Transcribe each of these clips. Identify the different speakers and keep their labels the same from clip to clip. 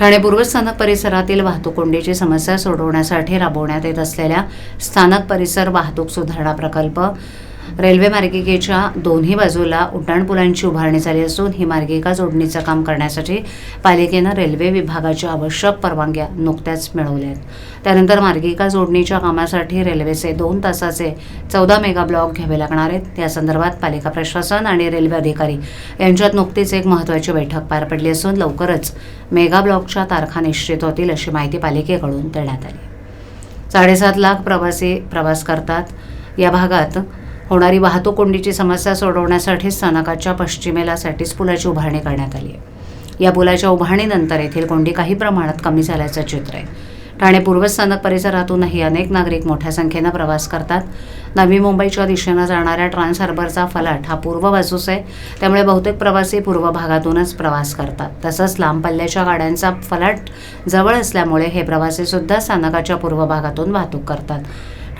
Speaker 1: ठाणे पूर्व स्थानक परिसरातील वाहतूक कोंडीची समस्या सोडवण्यासाठी राबवण्यात येत असलेल्या स्थानक परिसर वाहतूक सुधारणा प्रकल्प रेल्वे मार्गिकेच्या दोन्ही बाजूला उड्डाणपुलांची उभारणी झाली असून ही मार्गिका जोडणीचं काम करण्यासाठी पालिकेनं रेल्वे विभागाच्या आवश्यक परवानग्या नुकत्याच मिळवल्या आहेत. त्यानंतर मार्गिका जोडणीच्या कामासाठी रेल्वेचे दोन तासाचे चौदा मेगा ब्लॉक घ्यावे लागणार आहेत. यासंदर्भात पालिका प्रशासन आणि रेल्वे अधिकारी यांच्यात नुकतीच एक महत्त्वाची बैठक पार पडली असून लवकरच मेगा ब्लॉकच्या तारखा निश्चित होतील अशी माहिती पालिकेकडून देण्यात आली. साडेसात लाख प्रवासी प्रवास करतात. या भागात होणारी वाहतूक कोंडीची समस्या सोडवण्यासाठी स्थानकाच्या पश्चिमेला सॅटिस पुलाची उभारणी करण्यात आली आहे. या पुलाच्या उभारणीनंतर येथील कोंडी काही प्रमाणात कमी झाल्याचं चित्र आहे. ठाणे पूर्व स्थानक परिसरातूनही अनेक नागरिक मोठ्या संख्येनं प्रवास करतात. नवी मुंबईच्या दिशेनं जाणाऱ्या ट्रान्स हार्बरचा फलाट हा पूर्व बाजूस आहे. त्यामुळे बहुतेक प्रवासी पूर्व भागातूनच प्रवास करतात. तसंच लांब पल्ल्याच्या गाड्यांचा फलाट जवळ असल्यामुळे हे प्रवासीसुद्धा स्थानकाच्या पूर्व भागातून वाहतूक करतात.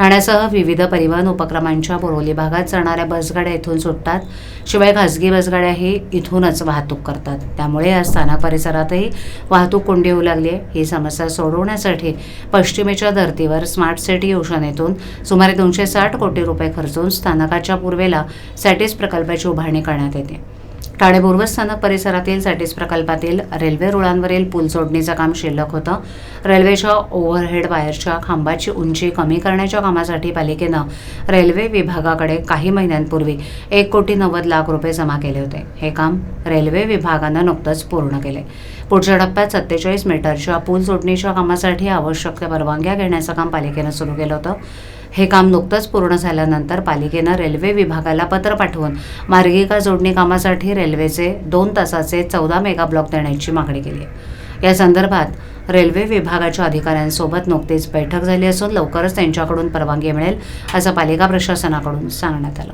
Speaker 1: ठाण्यासह विविध परिवहन उपक्रमांच्या बोरोली भागात जाणाऱ्या बसगाड्या इथून सुटतात. शिवाय खासगी बसगाड्याही इथूनच वाहतूक करतात. त्यामुळे या स्थानक परिसरातही वाहतूक कोंडी होऊ लागली आहे. ही समस्या सोडवण्यासाठी पश्चिमेच्या धर्तीवर स्मार्ट सिटी योजनेतून सुमारे दोनशे साठ कोटी रुपये खर्चून स्थानकाच्या पूर्वेला सॅटिस प्रकल्पाची उभारणी करण्यात येते. ठाणे पूर्व स्थानक परिसरातील सॅटिस प्रकल्पातील रेल्वे रुळांवरील पूल जोडणीचं काम शिल्लक होतं. रेल्वेच्या ओव्हरहेड वायरच्या खांबाची उंची कमी करण्याच्या कामासाठी पालिकेनं रेल्वे विभागाकडे काही महिन्यांपूर्वी एक कोटी नव्वद लाख रुपये जमा केले होते. हे काम रेल्वे विभागानं नुकतंच पूर्ण केले. पुढच्या टप्प्यात सत्तेचाळीस मीटरच्या पूल जोडणीच्या कामासाठी आवश्यक त्या परवानग्या घेण्याचं काम पालिकेनं सुरू केलं होतं. हे काम नुकतंच पूर्ण झाल्यानंतर पालिकेनं रेल्वे विभागाला पत्र पाठवून मार्गिका जोडणी कामासाठी रेल्वेचे दोन तासाचे चौदा मेगा ब्लॉक देण्याची मागणी केली आहे. या संदर्भात रेल्वे विभागाच्या अधिकाऱ्यांसोबत नुकतीच बैठक झाली असून लवकरच त्यांच्याकडून परवानगी मिळेल असं पालिका प्रशासनाकडून सांगण्यात आलं.